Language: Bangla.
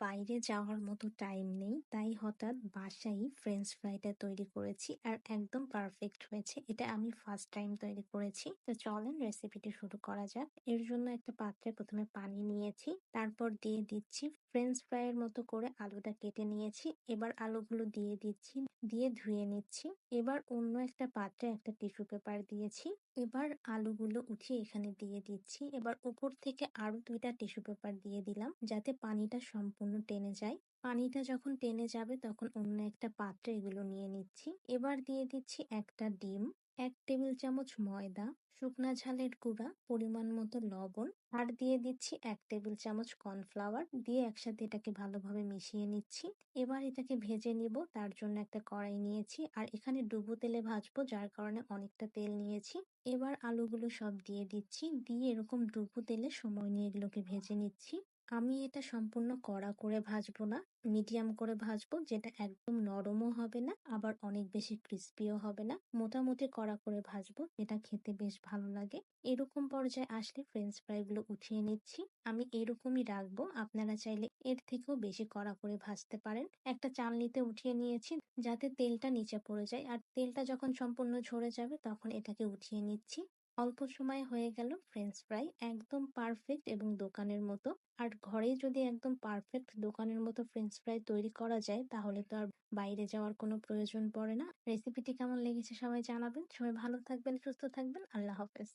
বাইরে যাওয়ার মতো টাইম নেই। তাই হঠাৎ বাসায় ফ্রেঞ্চ ফ্রাইটা তৈরি করেছি আর একদম পারফেক্ট হয়েছে। এটা আমি ফার্স্ট টাইম তৈরি করেছি। তো চলেন রেসিপিটি শুরু করা যাক। এর জন্য একটা পাত্রে প্রথমে পানি নিয়েছি। তারপর দিয়ে দিচ্ছি ফ্রেঞ্চ ফ্রাইয়ের মতো করে আলুটা কেটে নিয়েছি। এবার আলুগুলো দিয়ে দিচ্ছি, দিয়ে ধুয়ে নিচ্ছি। এবার অন্য একটা পাত্রে একটা টিস্যু পেপার দিয়েছি। এবার আলুগুলো উঠিয়ে এখানে দিয়ে দিচ্ছি। এবার উপর থেকে আরও দুইটা টিস্যু পেপার দিয়ে দিলাম, যাতে পানিটা সম্পূর্ণ টেনে যায়। পানিটা যখন টেনে যাবে তখন অন্য একটা পাত্রে এগুলো নিয়ে নিচ্ছি। এবার দিয়ে দিচ্ছি একটা ডিম, এক টেবিল চামচ ময়দা, শুকনা ঝালের গুঁড়া, পরিমাণ মতো লবণ আর দিয়ে দিচ্ছি এক টেবিল চামচ কর্নফ্লাওয়ার। দিয়ে একসাথে এটাকে ভালোভাবে মিশিয়ে নিচ্ছি। এবার এটাকে ভেজে নিব। তার জন্য একটা কড়াই নিয়েছি আর এখানে ডুবো তেলে ভাজবো, যার কারণে অনেকটা তেল নিয়েছি। এবার আলুগুলো সব দিয়ে দিচ্ছি। দিয়ে এরকম ডুবো তেলে সময় নিয়ে এগুলোকে ভেজে নিচ্ছি। আমি এটা সম্পূর্ণ কড়া করে ভাজবো না, মিডিয়াম করে ভাজবো, যেটা একদম নরমও হবে না, আবার অনেক বেশি ক্রিস্পিও হবে না। মোটামুটি কড়া করে ভাজবো, এটা খেতে বেশ ভালো লাগে। এরকম পর্যায়ে আসলে ফ্রেঞ্চ ফ্রাইগুলো উঠিয়ে নিচ্ছি। আমি এরকমই রাখব, আপনারা চাইলে এর থেকেও বেশি কড়া করে ভাজতে পারেন। একটা চালনিতে উঠিয়ে নিয়েছি, যাতে তেলটা নিচে পড়ে যায়, আর তেলটা যখন সম্পূর্ণ ঝরে যাবে, তখন এটাকে উঠিয়ে নিচ্ছি। অল্প সময়ে হয়ে গেল ফ্রেঞ্চ ফ্রাই একদম পারফেক্ট এবং দোকানের মতো। আর ঘরে যদি একদম পারফেক্ট দোকানের মতো ফ্রেঞ্চ ফ্রাই তৈরি করা যায়, তাহলে তো আর বাইরে যাওয়ার কোনো প্রয়োজন পড়ে না। রেসিপিটি কেমন লেগেছে সবাই জানাবেন। সবাই ভালো থাকবেন, সুস্থ থাকবেন। আল্লাহ হাফেজ।